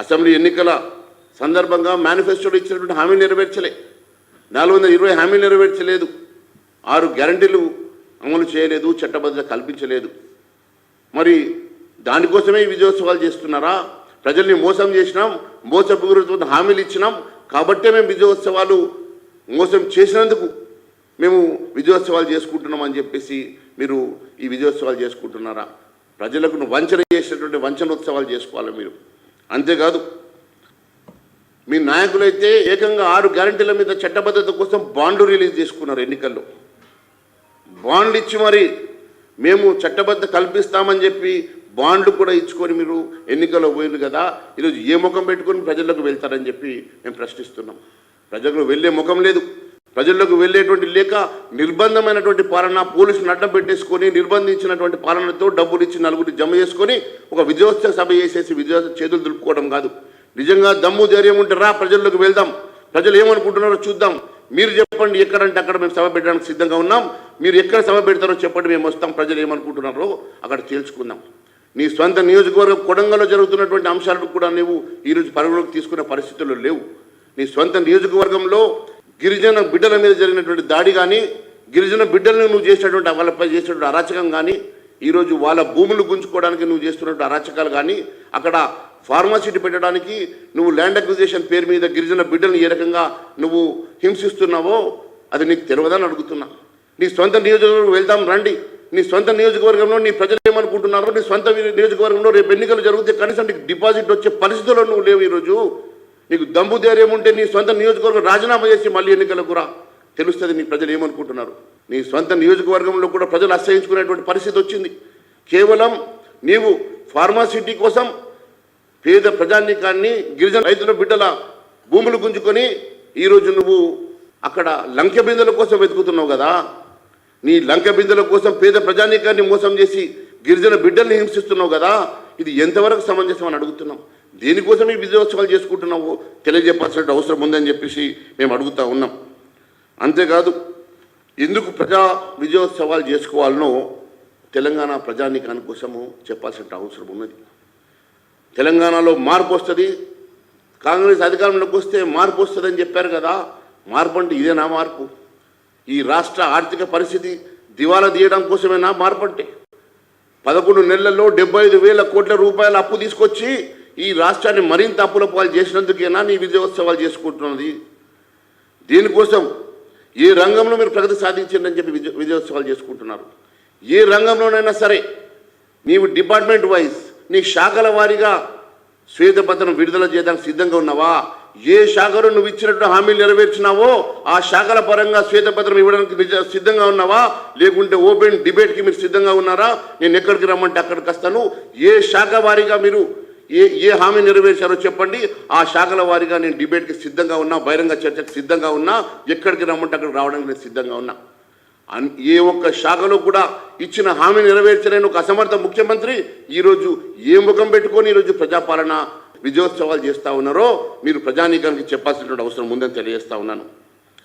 Assembly ఎన్నికల సందర్భంగా మేనిఫెస్టోలో ఇచ్చినటువంటి హామీ నెరవేర్చలే. నాలుగు వందల ఇరవై హామీలు నెరవేర్చలేదు. ఆరు గ్యారంటీలు అమలు చేయలేదు చట్టబద్ధత కల్పించలేదు. మరి దానికోసమే విజయోత్సవాలు చేస్తున్నారా? ప్రజల్ని మోసం చేసినాం మోసపూరిత హామీలు ఇచ్చినాం కాబట్టే మేము విజయోత్సవాలు మోసం చేసినందుకు మేము విజయోత్సవాలు చేసుకుంటున్నాం అని చెప్పేసి మీరు ఈ విజయోత్సవాలు చేసుకుంటున్నారా? ప్రజలకు వంచన చేసినటువంటి వంచనోత్సవాలు చేసుకోవాలి మీరు. అంతేకాదు మీ నాయకులైతే ఏకంగా ఆరు గ్యారంటీల మీద చట్టబద్ధత కోసం బాండ్లు రిలీజ్ చేసుకున్నారు ఎన్నికల్లో. బాండ్లు ఇచ్చి మరి మేము చట్టబద్ధ కల్పిస్తామని చెప్పి బాండ్లు కూడా ఇచ్చుకొని మీరు ఎన్నికల్లో పోయింది కదా ఈరోజు ఏ ముఖం పెట్టుకొని ప్రజలకు వెళ్తారని చెప్పి మేము ప్రశ్నిస్తున్నాం. ప్రజలకు వెళ్ళే ముఖం లేదు. ప్రజలకు వెళ్ళేటువంటి లేక నిర్బంధమైనటువంటి పాలన పోలీసులు అడ్డం పెట్టేసుకొని నిర్బంధించినటువంటి పాలనతో డబ్బులు ఇచ్చి నలుగురి జమ చేసుకొని ఒక విజయోత్సవ సభ చేసేసి విజయోత్సవ చేతులు దులుపుకోవడం కాదు. నిజంగా దమ్ము ధైర్యం ఉంటే రా ప్రజల్లోకి వెళ్దాం. ప్రజలు ఏమనుకుంటున్నారో చూద్దాం. మీరు చెప్పండి ఎక్కడంటే అక్కడ మేము సభ పెట్టడానికి సిద్ధంగా ఉన్నాం. మీరు ఎక్కడ సభ పెడతారో చెప్పండి మేము వస్తాం. ప్రజలు ఏమనుకుంటున్నారో అక్కడ తేల్చుకుందాం. నీ స్వంత నియోజకవర్గం కొడంగల్లో జరుగుతున్నటువంటి అంశాలను కూడా నీవు ఈరోజు పరిగణలోకి తీసుకునే పరిస్థితుల్లో లేవు. నీ స్వంత నియోజకవర్గంలో గిరిజన బిడ్డల మీద జరిగినటువంటి దాడి కానీ గిరిజన బిడ్డలను నువ్వు చేసినటువంటి వాళ్ళపై చేసినటువంటి అరాచకం కానీ ఈరోజు వాళ్ళ భూములు గుంజుకోవడానికి నువ్వు చేస్తున్నటువంటి అరాచకాలు కానీ అక్కడ ఫార్మసిటీ పెట్టడానికి నువ్వు ల్యాండ్ అక్విజేషన్ పేరు మీద గిరిజన బిడ్డలను ఏ రకంగా నువ్వు హింసిస్తున్నావో అది నీకు తెలియదని అడుగుతున్నా. నీ సొంత నియోజకవర్గం వెళ్దాం రండి. నీ సొంత నియోజకవర్గంలో నీ ప్రజలు ఏమనుకుంటున్నారో నీ సొంత నియోజకవర్గంలో రేపు ఎన్నికలు జరిగితే కనీసం నీకు డిపాజిట్ వచ్చే పరిస్థితుల్లో నువ్వు లేవు ఈరోజు. నీకు దమ్ము ధైర్యం ఉంటే నీ సొంత నియోజకవర్గం రాజీనామా చేసి మళ్ళీ ఎన్నికలకు రా. తెలుస్తుంది నీ ప్రజలు ఏమనుకుంటున్నారు? నీ సొంత నియోజకవర్గంలో కూడా ప్రజలు అసహించుకునేటువంటి పరిస్థితి వచ్చింది. కేవలం నీవు ఫార్మాసిటీ కోసం పేద ప్రజానీకాన్ని గిరిజన రైతుల బిడ్డల భూములు గుంజుకొని ఈరోజు నువ్వు అక్కడ లంక బిందెల కోసం వెతుకుతున్నావు కదా? నీ లంక బిందెల కోసం పేద ప్రజానీకాన్ని మోసం చేసి గిరిజన బిడ్డల్ని హింసిస్తున్నావు కదా? ఇది ఎంతవరకు సమంజసం అని అడుగుతున్నాం? దేనికోసం ఈ విజయోత్సవాలు చేసుకుంటున్నావు? తెలియజెప్పాల్సిన అవసరం ఉందని చెప్పేసి మేము అడుగుతా ఉన్నాం. అంతేకాదు ఎందుకు ప్రజా విజయోత్సవాలు చేసుకోవాలనో తెలంగాణ ప్రజానీకాని కోసము చెప్పాల్సిన అవసరం ఉన్నది. తెలంగాణలో మార్పు వస్తుంది కాంగ్రెస్ అధికారంలోకి వస్తే మార్పు వస్తుందని చెప్పారు కదా మార్పు అంటే ఇదేనా మార్పు? ఈ రాష్ట్ర ఆర్థిక పరిస్థితి దివాలా తీయడం కోసమేనా మార్పు అంటే? పదకొండు నెలల్లో డెబ్బై ఐదు వేల కోట్ల రూపాయల అప్పు తీసుకొచ్చి ఈ రాష్ట్రాన్ని మరింత అప్పుల పాలు చేసినందుకేనా నీ విజయోత్సవాలు చేసుకుంటున్నది? దీనికోసం? ఏ రంగంలో మీరు ప్రగతి సాధించిందని చెప్పి విజయ విజయోత్సవాలు చేసుకుంటున్నారు? ఏ రంగంలోనైనా సరే నీవు డిపార్ట్మెంట్ వైజ్ నీ శాఖల వారీగా శ్వేతపత్రం విడుదల చేయడానికి సిద్ధంగా ఉన్నావా? ఏ శాఖలో నువ్వు ఇచ్చినట్టు హామీలు నెరవేర్చినావో ఆ శాఖల పరంగా శ్వేతపత్రం ఇవ్వడానికి సిద్ధంగా ఉన్నావా? లేకుంటే ఓపెన్ డిబేట్కి మీరు సిద్ధంగా ఉన్నారా? నేను ఎక్కడికి రమ్మంటే అక్కడికి వస్తాను. ఏ శాఖ వారీగా మీరు ఏ ఏ హామీ నెరవేర్చారో చెప్పండి. ఆ శాఖల వారీగా నేను డిబేట్కి సిద్ధంగా ఉన్నా బహిరంగ చర్చకు సిద్ధంగా ఉన్నా ఎక్కడికి రమ్మంటే అక్కడికి రావడానికి నేను సిద్ధంగా ఉన్నా. అన్- ఏ ఒక్క శాఖలో కూడా ఇచ్చిన హామీ నెరవేర్చలేని ఒక అసమర్థ ముఖ్యమంత్రి ఈరోజు ఏ ముఖం పెట్టుకొని ఈరోజు ప్రజాపాలన విజయోత్సవాలు చేస్తూ ఉన్నారో మీరు ప్రజానీకానికి చెప్పాల్సినటువంటి అవసరం ఉందని తెలియజేస్తా ఉన్నాను.